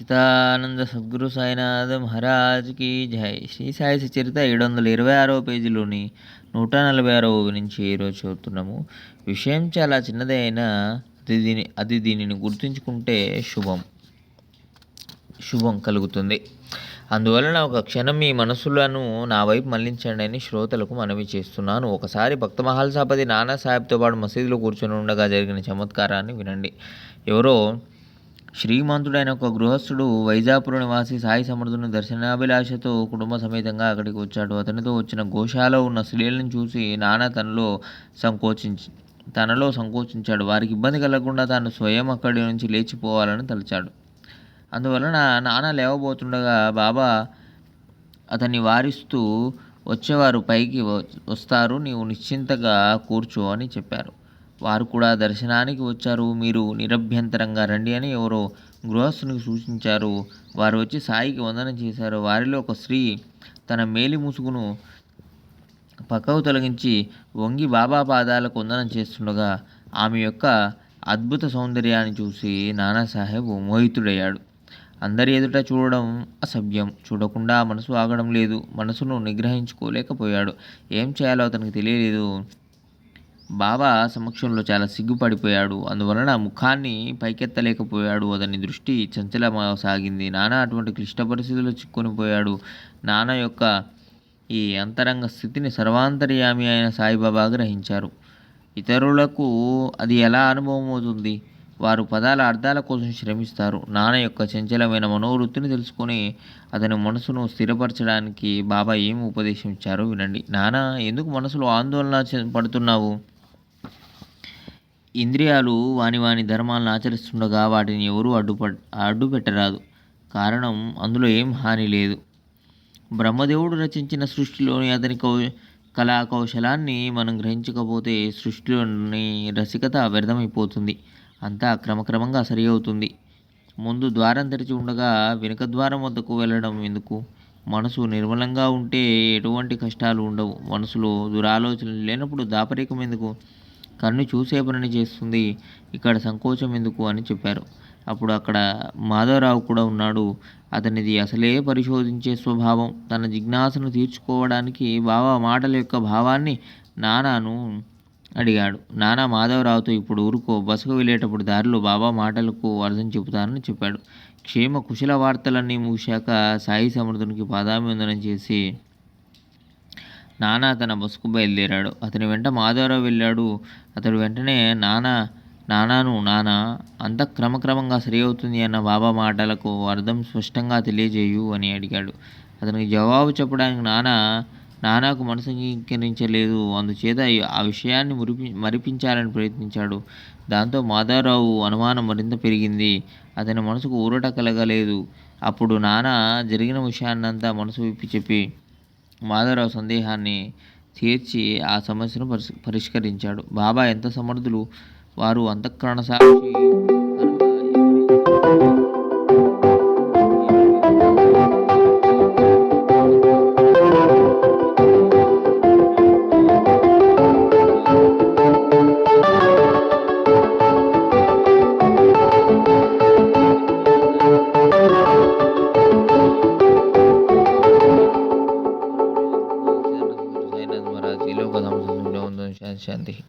చితానంద సద్గురు సాయినాథ్ మహారాజ్కి జై. శ్రీ సాయి సచరిత ఏడు వందల ఇరవై ఆరవ పేజీలోని నూట నలభై ఆరవ నుంచి ఈరోజు చదువుతున్నాము? విషయం చాలా చిన్నదే అయినా అది దీని అది దీనిని గుర్తుంచుకుంటే శుభం శుభం కలుగుతుంది. అందువలన ఒక క్షణం మీ మనసులను నా వైపు మళ్ళించండి అని శ్రోతలకు మనవి చేస్తున్నాను. ఒకసారి భక్త మహాల్సాపతి నానా సాహెబ్తో పాటు మసీదులో కూర్చొని ఉండగా జరిగిన చమత్కారాన్ని వినండి. ఎవరో శ్రీమంతుడైన ఒక గృహస్థుడు వైజాపుర నివాసి సాయి సమర్థుని దర్శనాభిలాషతో కుటుంబ సమేతంగా అక్కడికి వచ్చాడు. అతనితో వచ్చిన గోశాలలో ఉన్న స్త్రీలను చూసి నాన్న తనలో సంకోచించి తనలో సంకోచించాడు. వారికి ఇబ్బంది కలగకుండా తాను స్వయం అక్కడి నుంచి లేచిపోవాలని తలచాడు. అందువలన నాన్న లేవబోతుండగా బాబా అతన్ని వారిస్తూ వచ్చేవారు పైకి వ- వస్తారు నీవు నిశ్చింతగా కూర్చో అని చెప్పారు. వారు కూడా దర్శనానికి వచ్చారు. మీరు నిరభ్యంతరంగా రండి అని ఎవరో గృహస్థునికి సూచించారు. వారు వచ్చి సాయికి వందనం చేశారు. వారిలో ఒక స్త్రీ తన మేలి ముసుగును పక్కకు తొలగించి వంగి బాబా పాదాలకు వందనం చేస్తుండగా ఆమె యొక్క అద్భుత సౌందర్యాన్ని చూసి నానాసాహెబ్ మోహితుడయ్యాడు. అందరి ఎదుట చూడడం అసభ్యం. చూడకుండా మనసు ఆగడం లేదు. మనసును నిగ్రహించుకోలేకపోయాడు. ఏం చేయాలో అతనికి తెలియలేదు. బాబా సమక్షంలో చాలా సిగ్గుపడిపోయాడు. అందువలన ముఖాన్ని పైకెత్తలేకపోయాడు. అతని దృష్టి చంచలమసాగింది నాన్న అటువంటి క్లిష్ట పరిస్థితుల్లో చిక్కునిపోయాడు నాన్న యొక్క ఈ అంతరంగ స్థితిని సర్వాంతర్యామి అయిన సాయిబాబా గ్రహించారు. ఇతరులకు అది ఎలా అనుభవం అవుతుంది? వారు పదాల అర్థాల కోసం శ్రమిస్తారు. నాన్న యొక్క చంచలమైన మనోవృత్తిని తెలుసుకొని అతని మనసును స్థిరపరచడానికి బాబా ఏం ఉపదేశించారో వినండి. నాన్న ఎందుకు మనసులో ఆందోళన పడుతున్నావు? ఇంద్రియాలు వాని వాని ధర్మాలను ఆచరిస్తుండగా వాటిని ఎవరూ అడ్డుప అడ్డు పెట్టరాదు కారణం అందులో ఏం హాని లేదు. బ్రహ్మదేవుడు రచించిన సృష్టిలోని అతని కౌ కళా కౌశలాన్ని మనం గ్రహించకపోతే సృష్టిలోని రసికత వ్యర్థమైపోతుంది. అంతా క్రమక్రమంగా సరి అవుతుంది ముందు ద్వారం తెరిచి ఉండగా వెనుక ద్వారం వద్దకు వెళ్ళడం ఎందుకు? మనసు నిర్మలంగా ఉంటే ఎటువంటి కష్టాలు ఉండవు. మనసులో దురాలోచనలు లేనప్పుడు దాపరికం ఎందుకు? కన్ను చూసే పనిని చేస్తుంది. ఇక్కడ సంకోచం ఎందుకు అని చెప్పారు. అప్పుడు అక్కడ మాధవరావు కూడా ఉన్నాడు. అతనిది అసలే పరిశోధించే స్వభావం. తన జిజ్ఞాసను తీర్చుకోవడానికి బాబా మాటల యొక్క భావాన్ని నానాను అడిగాడు. నానా మాధవరావుతో ఇప్పుడు ఊరుకో బసకు వెళ్ళేటప్పుడు దారిలో బాబా మాటలకు అర్థం చెబుతానని చెప్పాడు. క్షేమ కుశల వార్తలన్నీ ముగిశాక సాయి సమర్థునికి పాదాభివందనం చేసి నానా తన బస్సుకు బయలుదేరాడు. అతని వెంట మాధవరావు వెళ్ళాడు. అతడు వెంటనే నానా నానాను నానా అంత క్రమక్రమంగా సరి అవుతుంది అన్న బాబా మాటలకు అర్థం స్పష్టంగా తెలియజేయు అని అడిగాడు. అతనికి జవాబు చెప్పడానికి నానా నానాకు మనసు అంగీకరించలేదు. అందుచేత ఆ విషయాన్ని మురిపి మరిపించాలని ప్రయత్నించాడు. దాంతో మాధవరావు అనుమానం మరింత పెరిగింది. అతని మనసుకు ఊరట కలగలేదు. అప్పుడు నానా జరిగిన విషయాన్నంతా మనసు విప్పి చెప్పి మాధవరావు సందేహాన్ని తీర్చి ఆ సమస్యను పరిష్ పరిష్కరించాడు. బాబా ఎంత సమర్థులు? వారు అంతఃకరణ సాక్షి 兄弟